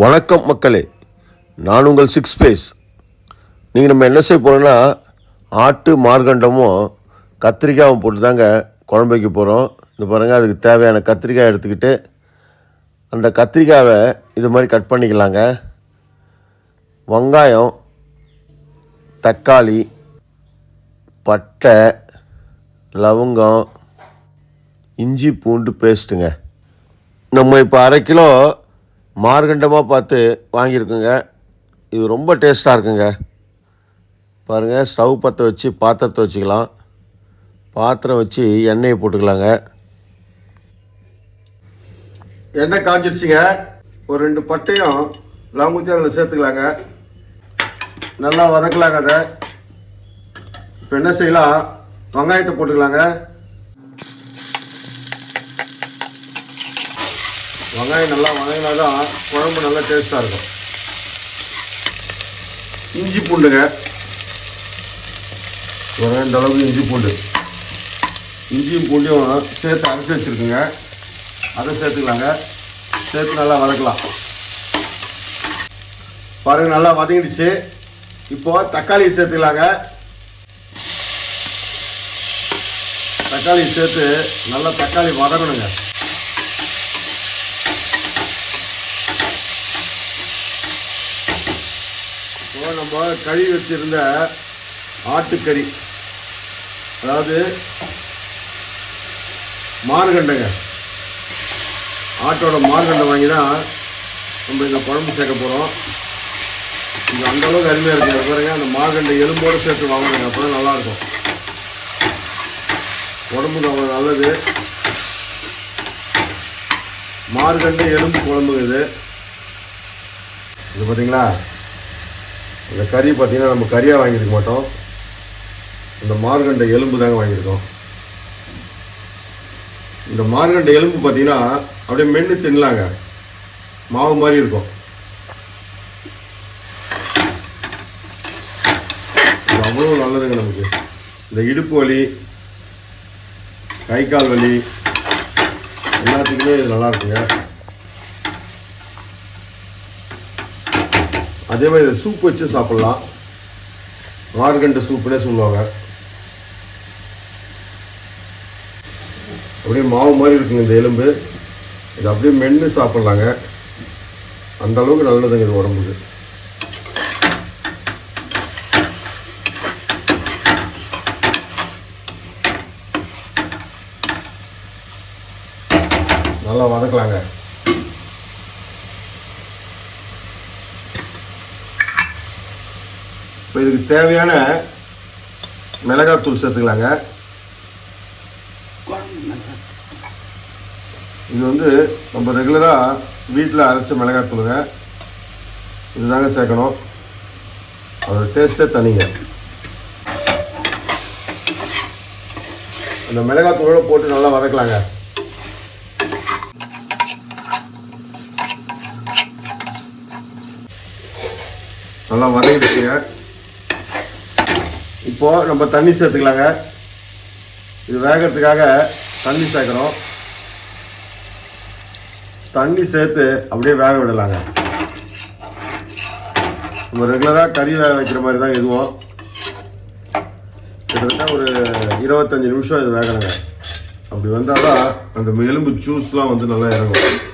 வணக்கம் மக்களே நான் உங்கள் சிக்ஸ் பேஸ் நீங்கள் நம்ம என்ன செய்ய போகிறோன்னா ஆட்டு மார்கண்டமும் கத்திரிக்காயும் போட்டு தாங்க குழம்பு வைக்க போகிறோம் இந்த பாருங்கள் அதுக்கு தேவையான கத்திரிக்காய் எடுத்துக்கிட்டு அந்த கத்திரிக்காவை இது மாதிரி கட் பண்ணிக்கலாங்க. வெங்காயம் தக்காளி பட்டை லவங்கம் இஞ்சி பூண்டு பேஸ்ட்டுங்க நம்ம இப்போ அரை கிலோ மார்கண்டமாக பார்த்து வாங்கியிருக்குங்க. இது ரொம்ப டேஸ்ட்டாக இருக்குங்க. பாருங்கள் ஸ்டவ் பற்ற வச்சு பாத்திரத்தை வச்சுக்கலாம். பாத்திரம் வச்சு எண்ணெயை போட்டுக்கலாங்க. எண்ணெய் காய்ச்சிடுச்சிங்க ஒரு ரெண்டு பட்டையும் லவங்கத்தையும் அதில் சேர்த்துக்கலாங்க. நல்லா வதக்கலாங்க அதை. இப்போ என்ன செய்யலாம்? வெங்காயத்தை போட்டுக்கலாங்க. வெங்காயம் நல்லா வதங்கினா தான் குழம்பு நல்லா டேஸ்ட்டாக இருக்கும். இஞ்சி பூண்டுங்க. ஒரு இந்த அளவுக்கு இஞ்சி பூண்டு. இஞ்சியும் பூண்டையும் சேர்த்து அரைச்சி வச்சுருக்குங்க. அதை சேர்த்துக்கலாங்க. சேர்த்து நல்லா வதக்கலாம். பாருங்க நல்லா வதங்கிடுச்சு. இப்போ தக்காளி சேர்த்துக்கலாங்க. தக்காளி சேர்த்து நல்லா தக்காளி வதங்கணுங்க. இப்போ நம்ம கழுவி வச்சிருந்த ஆட்டுக்கறி அதாவது மார்கண்டங்க. ஆட்டோட மார்கண்டை வாங்கி தான் நம்ம இந்த குழம்பு சேர்க்க போகிறோம் இது அந்தளவுக்கு அருமையாக இருக்குது பாருங்க அந்த மார்கண்டை எலும்போடு சேர்த்து வாங்கணுங்க அப்போ தான் நல்லாயிருக்கும். உடம்புக்கு அவ்வளோ நல்லது. மார்கண்டை எலும்பு குழம்புங்க இது. இது பார்த்தீங்களா இந்த கறி பார்த்தீங்கன்னா நம்ம கறியாக வாங்கியிருக்க மாட்டோம். இந்த மார்கண்ட எலும்பு தாங்க வாங்கியிருக்கோம். இந்த மார்கண்ட எலும்பு பார்த்தீங்கன்னா அப்படியே மென்று தின்னலாங்க மாவு மாதிரி இருக்கும். இது அவ்வளோ நல்லதுங்க நமக்கு. இந்த இடுப்பு வலி கை கால் வலி எல்லாத்துக்குமே இது நல்லா இருக்குங்க. அதே மாதிரி இதை சூப் வச்சு சாப்பிட்லாம். மார்கண்ட சூப்புனே சொல்லுவாங்க. அப்படியே மாவு மாதிரி இருக்குங்க இந்த எலும்பு. இது அப்படியே மென்று சாப்பிட்லாங்க. அந்த அளவுக்கு நல்லதுங்க இது உடம்புக்கு. நல்லா வதக்கலாங்க. இப்போ இதுக்கு தேவையான மிளகாத்தூள் சேர்த்துக்கலாங்க. இது வந்து நம்ம ரெகுலராக வீட்டில் அரைச்ச மிளகாத்தூளுங்க இதுதாங்க சேர்க்கணும். அதோட டேஸ்ட்டே தனிங்க. அந்த மிளகாத்தூளோட போட்டு நல்லா வதக்கலாங்க. நல்லா வதக்கிடுச்சுங்க. இப்போது நம்ம தண்ணி சேர்த்துக்கலாங்க. இது வேகிறதுக்காக தண்ணி சேர்க்குறோம். தண்ணி சேர்த்து அப்படியே வேக விடலாங்க. நம்ம ரெகுலராக கறி வேக வைக்கிற மாதிரி தான் இதுவும். கிட்டத்தட்ட ஒரு இருபத்தஞ்சி நிமிஷம் இது வேகணுங்க. அப்படி வந்தால் தான் அந்த எலும்பு ஜூஸ்லாம் வந்து நல்லா இறங்கும்.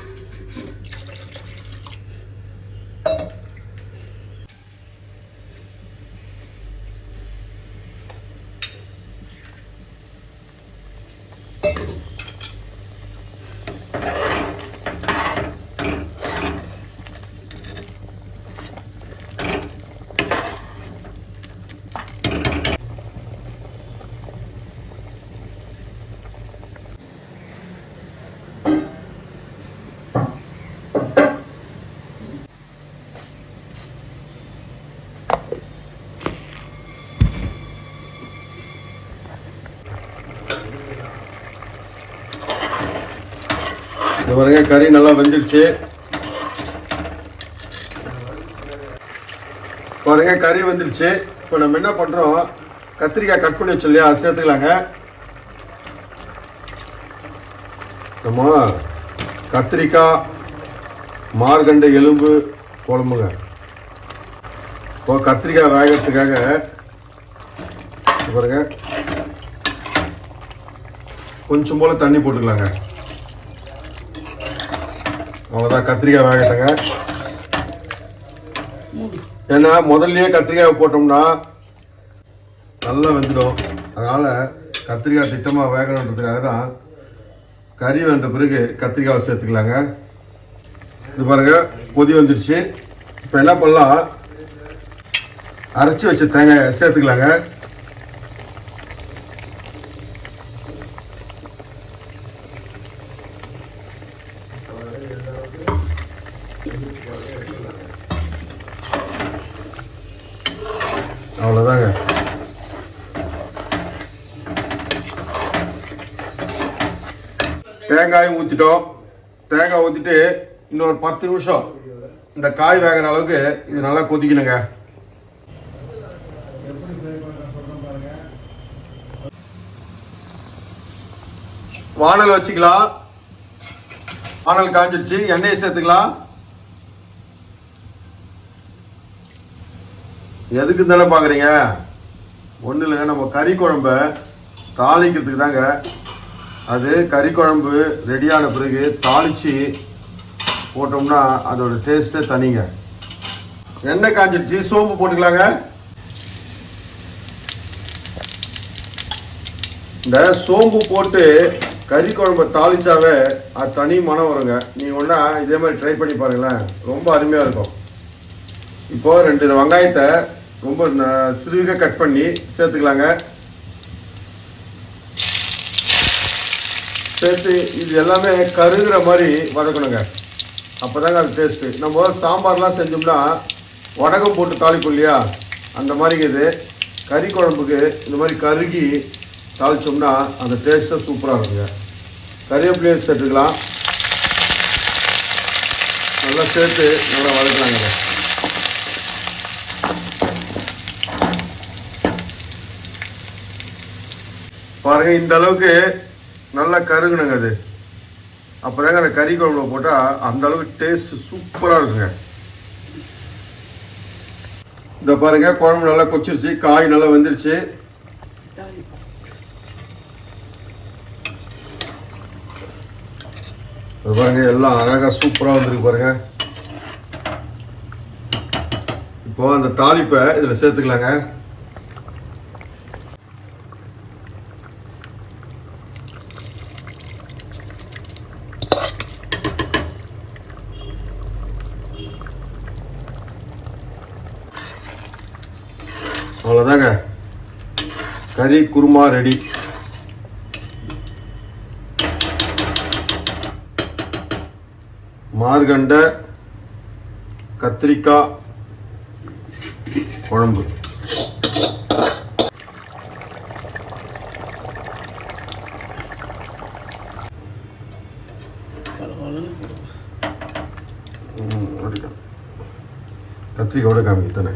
இது பாருங்க கறி நல்லா வெந்துருச்சு. பாருங்க கறி வந்துருச்சு. இப்போ நம்ம என்ன பண்ணுறோம் கத்திரிக்காய் கட் பண்ணி வச்சோம் இல்லையா சேர்த்துக்கலாங்க. நம்ம கத்திரிக்காய் மார்கண்ட எலும்பு குழம்புங்க. இப்போ கத்திரிக்காய் வேகிறதுக்காக பாருங்க. கொஞ்சம் போல தண்ணி போட்டுக்கலாங்க. அவ்வளோதான் கத்திரிக்காய் வேகட்டுங்க ஏன்னா முதல்லயே கத்திரிக்காய் போட்டோம்னா நல்லா வெந்துடும். அதனால் கத்திரிக்காய் திட்டமாக வேகணுன்றதுக்காக தான் கறி வந்த பிறகு கத்திரிக்காவை சேர்த்துக்கலாங்க. இது பாருங்கள் கொதி வந்துடுச்சு. இப்போ என்ன பண்ணலாம்? அரைச்சி வச்ச தேங்காய் சேர்த்துக்கலாங்க. அவ்வளோதாங்க தேங்காயும் ஊற்றிட்டோம் தேங்காய் ஊற்றிட்டு இன்னொரு பத்து நிமிஷம் இந்த காய் வேகிற அளவுக்கு இது நல்லா கொதிக்கணுங்க. வானல் வச்சுக்கலாம். வானல் காஞ்சிருச்சு. எண்ணெயை சேர்த்துக்கலாம். எதுக்கு தானே பார்க்குறீங்க ஒன்றும் இல்லைங்க நம்ம கறி குழம்ப தாளிக்கிறதுக்கு தாங்க. அது கறி குழம்பு ரெடியான பிறகு தாளித்து போட்டோம்னா அதோட டேஸ்ட்டே தனிங்க. எண்ணெய் காஞ்சிருச்சு சோம்பு போட்டுக்கலாங்க. இந்த சோம்பு போட்டு கறி குழம்பு தாளிச்சாவே அது தனி மனம் வருங்க. நீங்கள் ஒன்றா இதே மாதிரி ட்ரை பண்ணி பாருங்களேன். ரொம்ப அருமையாக இருக்கும். இப்போ ரெண்டு வெங்காயத்தை ரொம்ப சிறுக கட் பண்ணி சேர்த்துக்கலாங்க. சேர்த்து இது எல்லாமே கருகிற மாதிரி வதக்கணுங்க. அப்போதாங்க அது டேஸ்ட்டு நம்ம சாம்பார்லாம் செஞ்சோம்னா வடகம் போட்டு தாளிக்கும் இல்லையா? அந்த மாதிரி இது. கறி குழம்புக்கு இந்த மாதிரி கருகி தாளித்தோம்னா அந்த டேஸ்ட்டாக சூப்பராக இருக்குங்க. கறிவேப்பிலையும் சேர்த்துக்கலாம். நல்லா சேர்த்து நல்லா வதக்கலாங்க. பாருங்க இந்த அளவுக்கு நல்லா கருகணுங்க அது. அப்போதாங்க அந்த கறி குழம்புல போட்டால் அந்த அளவுக்கு டேஸ்ட் சூப்பராக இருக்குங்க. இந்த பாருங்க குழம்பு நல்லா கொச்சிருச்சு காய் நல்லா வந்துருச்சு. பாருங்க எல்லாம் அழகா சூப்பராக வந்திருக்கு பாருங்க. இப்போ அந்த தாளிப்பை இதில் சேர்த்துக்கலாங்க. அவ்வளோதாங்க கறி குருமா ரெடி மார்கண்ட கத்திரிக்காய் குழம்பு. கத்திரிக்காயோட காமிக்கு தானே.